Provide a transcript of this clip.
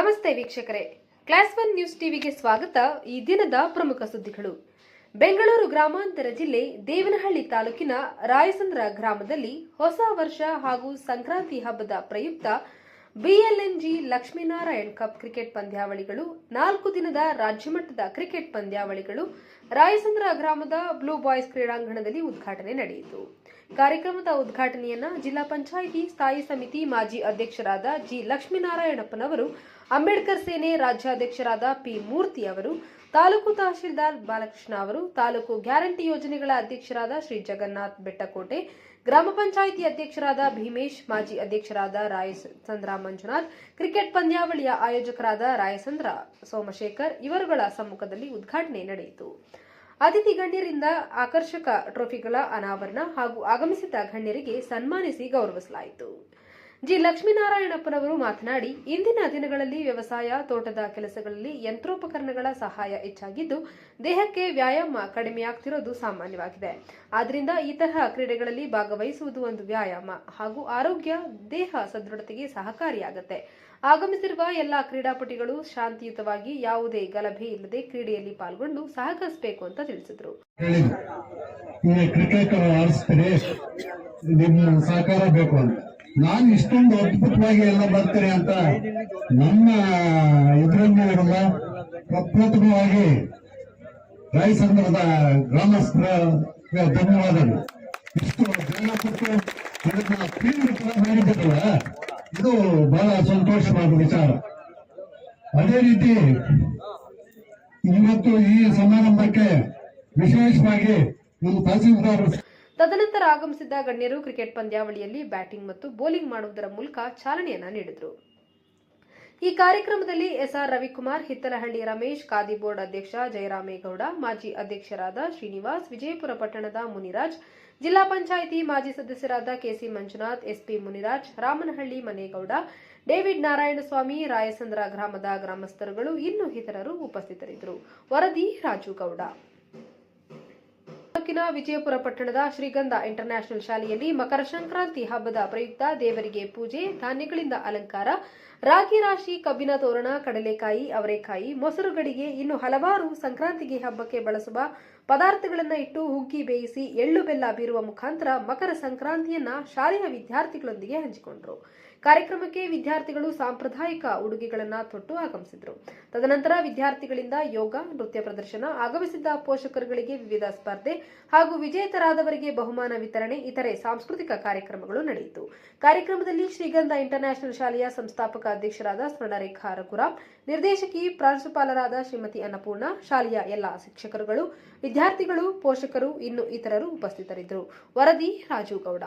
ನಮಸ್ತೆ ವೀಕ್ಷಕರೇ. Class one news ಟಿವಿಗೆ ಸ್ವಾಗತ. ಈ ದಿನದ ಪ್ರಮುಖ ಸುದ್ದಿಗಳು. ಬೆಂಗಳೂರು ಗ್ರಾಮಾಂತರ ಜಿಲ್ಲೆ ದೇವನಹಳ್ಳಿ ತಾಲೂಕಿನ ರಾಯಸಂದ್ರ ಗ್ರಾಮದಲ್ಲಿ ಹೊಸ ವರ್ಷ ಹಾಗೂ ಸಂಕ್ರಾಂತಿ ಹಬ್ಬದ ಪ್ರಯುಕ್ತ ಬಿಎಲ್ಎನ್ಜಿ ಲಕ್ಷ್ಮೀನಾರಾಯಣ್ ಕಪ್ ಕ್ರಿಕೆಟ್ ಪಂದ್ಯಾವಳಿಗಳು, ನಾಲ್ಕು ದಿನದ ರಾಜ್ಯಮಟ್ಟದ ಕ್ರಿಕೆಟ್ ಪಂದ್ಯಾವಳಿಗಳು ರಾಯಸಂದ್ರ ಗ್ರಾಮದ ಬ್ಲೂ ಬಾಯ್ಸ್ ಕ್ರೀಡಾಂಗಣದಲ್ಲಿ ಉದ್ಘಾಟನೆ ನಡೆಯಿತು. ಕಾರ್ಯಕ್ರಮದ ಉದ್ಘಾಟನೆಯನ್ನ ಜಿಲ್ಲಾ ಪಂಚಾಯಿತಿ, ಸ್ಥಾಯಿ ಸಮಿತಿ ಮಾಜಿ ಅಧ್ಯಕ್ಷರಾದ ಜಿ ಲಕ್ಷ್ಮೀನಾರಾಯಣಪ್ಪನವರು ಅಂಬೇಡ್ಕರ್ ಸೇನೆ ರಾಜ್ಯಾಧ್ಯಕ್ಷರಾದ ಪಿ ಮೂರ್ತಿ ಅವರು, ತಾಲೂಕು ತಹಶೀಲ್ದಾರ್ ಬಾಲಕೃಷ್ಣ ಅವರು, ತಾಲೂಕು ಗ್ಯಾರಂಟಿ ಯೋಜನೆಗಳ ಅಧ್ಯಕ್ಷರಾದ ಶ್ರೀ ಜಗನ್ನಾಥ್ ಬೆಟ್ಟಕೋಟೆ, ಗ್ರಾಮ ಪಂಚಾಯಿತಿ ಅಧ್ಯಕ್ಷರಾದ ಭೀಮೇಶ್, ಮಾಜಿ ಅಧ್ಯಕ್ಷರಾದ ರಾಯಸಂದ್ರ ಮಂಜುನಾಥ್, ಕ್ರಿಕೆಟ್ ಪಂದ್ಯಾವಳಿಯ ಆಯೋಜಕರಾದ ರಾಯಚಂದ್ರ ಸೋಮಶೇಖರ್ ಇವರುಗಳ ಸಮ್ಮುಖದಲ್ಲಿ ಉದ್ಘಾಟನೆ ನಡೆಯಿತು. ಅತಿಥಿ ಗಣ್ಯರಿಂದ ಆಕರ್ಷಕ ಟ್ರೋಫಿಗಳ ಅನಾವರಣ ಹಾಗೂ ಆಗಮಿಸಿದ ಗಣ್ಯರಿಗೆ ಸನ್ಮಾನಿಸಿ ಗೌರವಿಸಲಾಯಿತು. ಜಿ ಲಕ್ಷ್ಮೀನಾರಾಯಣಪ್ಪನವರು ಮಾತನಾಡಿ, ಇಂದಿನ ದಿನಗಳಲ್ಲಿ ವ್ಯವಸಾಯ, ತೋಟದ ಕೆಲಸಗಳಲ್ಲಿ ಯಂತ್ರೋಪಕರಣಗಳ ಸಹಾಯ ಹೆಚ್ಚಾಗಿದ್ದು, ದೇಹಕ್ಕೆ ವ್ಯಾಯಾಮ ಕಡಿಮೆಯಾಗ್ತಿರೋದು ಸಾಮಾನ್ಯವಾಗಿದೆ. ಆದ್ರಿಂದ ಈ ತರಹ ಕ್ರೀಡೆಗಳಲ್ಲಿ ಭಾಗವಹಿಸುವುದು ಒಂದು ವ್ಯಾಯಾಮ ಹಾಗೂ ಆರೋಗ್ಯ, ದೇಹ ಸದೃಢತೆಗೆ ಸಹಕಾರಿಯಾಗುತ್ತೆ. ಆಗಮಿಸಿರುವ ಎಲ್ಲ ಕ್ರೀಡಾಪಟುಗಳು ಶಾಂತಿಯುತವಾಗಿ ಯಾವುದೇ ಗಲಭೆ ಇಲ್ಲದೆ ಕ್ರೀಡೆಯಲ್ಲಿ ಪಾಲ್ಗೊಂಡು ಸಹಕರಿಸಬೇಕು ಅಂತ ತಿಳಿಸಿದ್ರು. ಕ್ರಿಕೆಟ್ ಆಡಿಸ್ತೀರಿ, ನಿಮ್ಮ ಸಹಕಾರ ಬೇಕು ಅಂತ. ನಾನು ಇಷ್ಟೊಂದು ಅದ್ಭುತವಾಗಿ ಎಲ್ಲ ಬರ್ತೀರಿ ಅಂತ ನಮ್ಮ ಇದರಲ್ಲಿ ಇರಲ್ಲ ಪ್ರಪ್ರಥಮವಾಗಿ ರಾಯಸಂದ್ರದ ಗ್ರಾಮಸ್ಥರ ಧನ್ಯವಾದಗಳು. ಇಷ್ಟು ಜನ ಕೊಟ್ಟು ಇದು ಬಹಳ ಸಂತೋಷವಾದ ವಿಚಾರ. ಅದೇ ರೀತಿ ಇವತ್ತು ಈ ಸಮಾರಂಭಕ್ಕೆ ವಿಶೇಷವಾಗಿ ನಮ್ಮ ತಹಸೀಲ್ದಾರ್ ತದನಂತರ ಆಗಮಿಸಿದ್ದ ಗಣ್ಯರು ಕ್ರಿಕೆಟ್ ಪಂದ್ಯಾವಳಿಯಲ್ಲಿ ಬ್ಯಾಟಿಂಗ್ ಮತ್ತು ಬೌಲಿಂಗ್ ಮಾಡುವುದರ ಮೂಲಕ ಚಾಲನೆಯನ್ನ ನೀಡಿದರು. ಈ ಕಾರ್ಯಕ್ರಮದಲ್ಲಿ ಎಸ್ಆರ್ ರವಿಕುಮಾರ್, ಹಿತ್ತಲಹಳ್ಳಿ ರಮೇಶ್, ಖಾದಿ ಬೋರ್ಡ್ ಅಧ್ಯಕ್ಷ ಜಯರಾಮೇಗೌಡ, ಮಾಜಿ ಅಧ್ಯಕ್ಷರಾದ ಶ್ರೀನಿವಾಸ್, ವಿಜಯಪುರ ಪಟ್ಟಣದ ಮುನಿರಾಜ್, ಜಿಲ್ಲಾ ಪಂಚಾಯಿತಿ ಮಾಜಿ ಸದಸ್ಯರಾದ KC Manjunath, SP Muniraj, Ramanahalli Manegowda, David Narayanaswamy, Rayasandra ಗ್ರಾಮದ ಗ್ರಾಮಸ್ಥರುಗಳು ಇನ್ನು ಇತರರು ಉಪಸ್ಥಿತರಿದ್ದರು. ವರದಿ ರಾಜು ಗೌಡ ತಾಲೂಕಿನ ವಿಜಯಪುರ ಪಟ್ಟಣದ ಶ್ರೀಗಂಧ ಇಂಟರ್ನ್ಯಾಷನಲ್ ಶಾಲೆಯಲ್ಲಿ ಮಕರ ಸಂಕ್ರಾಂತಿ ಹಬ್ಬದ ಪ್ರಯುಕ್ತ ದೇವರಿಗೆ ಪೂಜೆ, ಧಾನ್ಯಗಳಿಂದ ಅಲಂಕಾರ, ರಾಗಿ ರಾಶಿ, ಕಬ್ಬಿನ ತೋರಣ, ಕಡಲೆಕಾಯಿ, ಅವರೆಕಾಯಿ ಮೊಸರು ಗಡಿಗೆ ಇನ್ನು ಹಲವಾರು ಸಂಕ್ರಾಂತಿಗೆ ಹಬ್ಬಕ್ಕೆ ಬಳಸುವ ಪದಾರ್ಥಗಳನ್ನು ಇಟ್ಟು ಹುಗ್ಗಿ ಬೇಯಿಸಿ ಎಳ್ಳು ಬೆಲ್ಲ ಬೀರುವ ಮುಖಾಂತರ ಮಕರ ಸಂಕ್ರಾಂತಿಯನ್ನ ಶಾಲೆಯ ವಿದ್ಯಾರ್ಥಿಗಳೊಂದಿಗೆ ಹಂಚಿಕೊಂಡರು. ಕಾರ್ಯಕ್ರಮಕ್ಕೆ ವಿದ್ಯಾರ್ಥಿಗಳು ಸಾಂಪ್ರದಾಯಿಕ ಉಡುಗೆಗಳನ್ನು ತೊಟ್ಟು ಆಗಮಿಸಿದರು. ತದನಂತರ ವಿದ್ಯಾರ್ಥಿಗಳಿಂದ ಯೋಗ, ನೃತ್ಯ ಪ್ರದರ್ಶನ ಆಗಮಿಸಿದ್ದ ಪೋಷಕರುಗಳಿಗೆ ವಿವಿಧ ಸ್ಪರ್ಧೆ ಹಾಗೂ ವಿಜೇತರಾದವರಿಗೆ ಬಹುಮಾನ ವಿತರಣೆ, ಇತರೆ ಸಾಂಸ್ಕೃತಿಕ ಕಾರ್ಯಕ್ರಮಗಳು ನಡೆಯಿತು. ಕಾರ್ಯಕ್ರಮದಲ್ಲಿ ಶ್ರೀಗಂಧ ಇಂಟರ್ನ್ಯಾಷನಲ್ ಶಾಲೆಯ ಸಂಸ್ಥಾಪಕ ಅಧ್ಯಕ್ಷರಾದ ಸ್ವರ್ಣರೇಖಾ ರಘುರಾಮ್, ನಿರ್ದೇಶಕಿ ಪ್ರಾಂಶುಪಾಲರಾದ ಶ್ರೀಮತಿ ಅನ್ನಪೂರ್ಣ, ಶಾಲೆಯ ಎಲ್ಲಾ ಶಿಕ್ಷಕರುಗಳು, ವಿದ್ಯಾರ್ಥಿಗಳು, ಪೋಷಕರು, ಇನ್ನು ಇತರರು ಉಪಸ್ಥಿತರಿದ್ದರು. ವರದಿ ರಾಜು ಗೌಡ